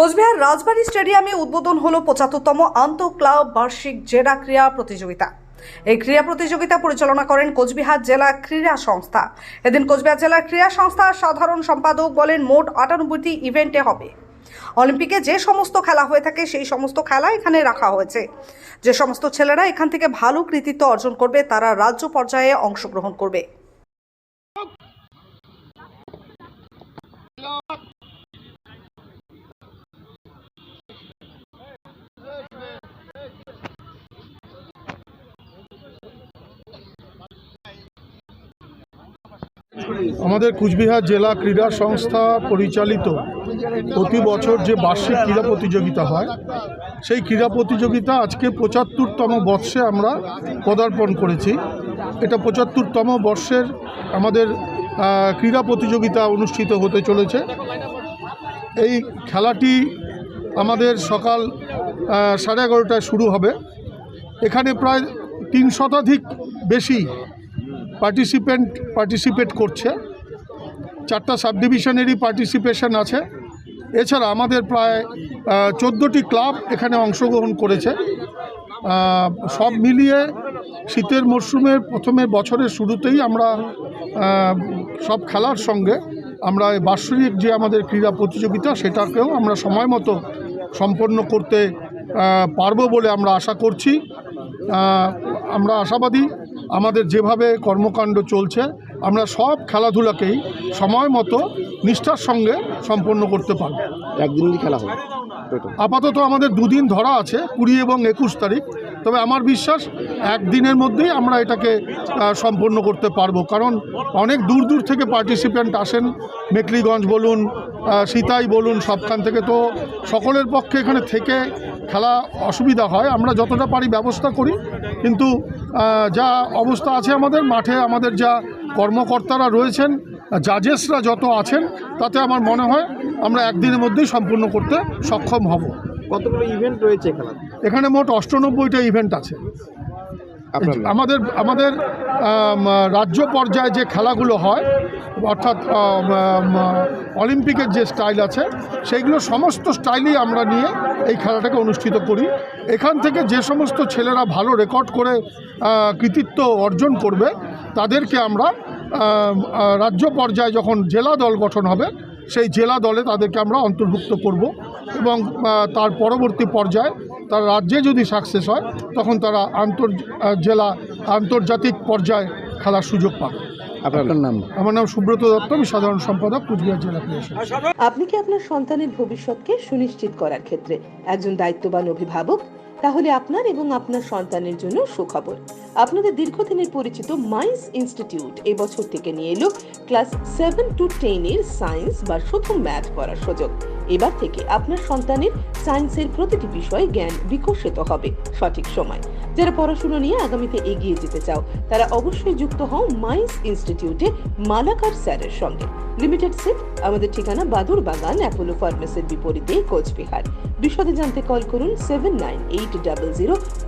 কোচবিহার রাজবাড়ী স্টেডিয়ামে উদ্বোধন হলো পঁচাত্তরতম আন্তঃ ক্লাব বার্ষিক জেলা ক্রীড়া প্রতিযোগিতা। এই ক্রীড়া প্রতিযোগিতা পরিচালনা করেন কোচবিহার জেলা ক্রীড়া সংস্থা। এদিন কোচবিহার জেলা ক্রীড়া সংস্থার সাধারণ সম্পাদক বলেন, মোট আটানব্বইটি ইভেন্টে হবে। অলিম্পিকে যে সমস্ত খেলা হয়ে থাকে, সেই সমস্ত খেলা এখানে রাখা হয়েছে। যে সমস্ত ছেলেরা এখান থেকে ভালো কৃতিত্ব অর্জন করবে, তারা রাজ্য পর্যায়ে অংশগ্রহণ করবে। আমাদের কুচবিহার জেলা ক্রীড়া সংস্থা পরিচালিত প্রতি বছর যে বার্ষিক ক্রীড়া প্রতিযোগিতা হয়, সেই ক্রীড়া প্রতিযোগিতা আজকে পঁচাত্তরতম বর্ষে আমরা পদার্পণ করেছি। এটা পঁচাত্তরতম বর্ষের আমাদের ক্রীড়া প্রতিযোগিতা অনুষ্ঠিত হতে চলেছে। এই খেলাটি আমাদের সকাল সাড়ে এগারোটায় শুরু হবে। এখানে প্রায় তিন শতাধিক বেশি পার্টিসিপেন্ট পার্টিসিপেট করছে। চারটা সাব ডিভিশনেরই পার্টিসিপেশন আছে। এছাড়া আমাদের প্রায় চোদ্দোটি ক্লাব এখানে অংশগ্রহণ করেছে। সব মিলিয়ে শীতের মরশুমের প্রথমে বছরের শুরুতেই আমরা সব খেলার সঙ্গে আমরা বার্ষিক যে আমাদের ক্রীড়া প্রতিযোগিতা সেটাকেও আমরা সময় মতো সম্পন্ন করতে পারব বলে আমরা আশা করছি। আমরা আশাবাদী আমাদের যেভাবে কর্মকাণ্ড চলছে আমরা সব খেলাধুলাকেই সময় মতো নিষ্ঠার সঙ্গে সম্পন্ন করতে পারব। একদিনই খেলা হবে আপাতত আমাদের দুদিন ধরা আছে কুড়ি এবং একুশ তারিখ। তবে আমার বিশ্বাস একদিনের মধ্যেই আমরা এটাকে সম্পন্ন করতে পারব। কারণ অনেক দূর দূর থেকে পার্টিসিপেন্ট আসেন। মেকলিগঞ্জ বলুন সীতাই বলুন, সবখান থেকে তো সকলের পক্ষে এখানে থেকে খেলা অসুবিধা হয়। আমরা যতটা পারি ব্যবস্থা করি। কিন্তু যা অবস্থা আছে আমাদের, মাঠে আমাদের যা কর্মকর্তারা রয়েছেন জাজেসরা যত আছেন, তাতে আমার মনে হয় আমরা একদিনের মধ্যেই সম্পূর্ণ করতে সক্ষম হব। কতগুলো ইভেন্ট রয়েছে খেলা এখানে মোট অষ্টানব্বইটা ইভেন্ট আছে। আমাদের আমাদের রাজ্য পর্যায়ে যে খেলাগুলো হয় অর্থাৎ অলিম্পিকের যে স্টাইল আছে সেইগুলো সমস্ত স্টাইলই আমরা নিয়ে এই খেলাটাকে অনুষ্ঠিত করি। এখান থেকে যে সমস্ত ছেলেরা ভালো রেকর্ড করে কৃতিত্ব অর্জন করবে তাদেরকে আমরা রাজ্য পর্যায়ে যখন জেলা দল গঠন হবে সেই জেলা দলে তাদেরকে আমরা অন্তর্ভুক্ত করব। এবং তার পরবর্তী পর্যায়ে তার রাজ্যে যদি সাকসেস হয় তখন তারা আন্তর জেলা আন্তর্জাতিক পর্যায়ে খেলার সুযোগ পাবে। আপনার নাম? আমার নাম সুব্রত দত্ত আমি সাধারণ সম্পাদক কুচবিহার জেলা আপনি কি আপনার সন্তানের ভবিষ্যৎকে সুনিশ্চিত করার ক্ষেত্রে একজন দায়িত্ববান অভিভাবক? তাহলে আপনার এবং আপনার সন্তানের জন্য সুখবর। আপনাদের দীর্ঘদিনের পরিচিত মাইন্স ইনস্টিটিউট এবছর থেকে নিয়ে এলো ক্লাস সেভেন টু টেনের সায়েন্স বা শুধু ম্যাথ পড়ার সুযোগ। এবার থেকে আপনার সন্তানের সায়েন্সের প্রতিটি বিষয়ে জ্ঞান বিকশিত হবে সঠিক সময়। যারা পড়াশোনা নিয়ে আগামীতে এগিয়ে যেতে চাও, তারা অবশ্যই যুক্ত হও মাইন্স ইনস্টিটিউটে মালাকার স্যারের সঙ্গে। লিমিটেড সিট, আমাদের ঠিকানা বাদুর বাগান, অ্যাপোলো ফার্মেসির বিপরীতে কোচবিহার। বিশদে জানতে কল করুন seven nine eight double zero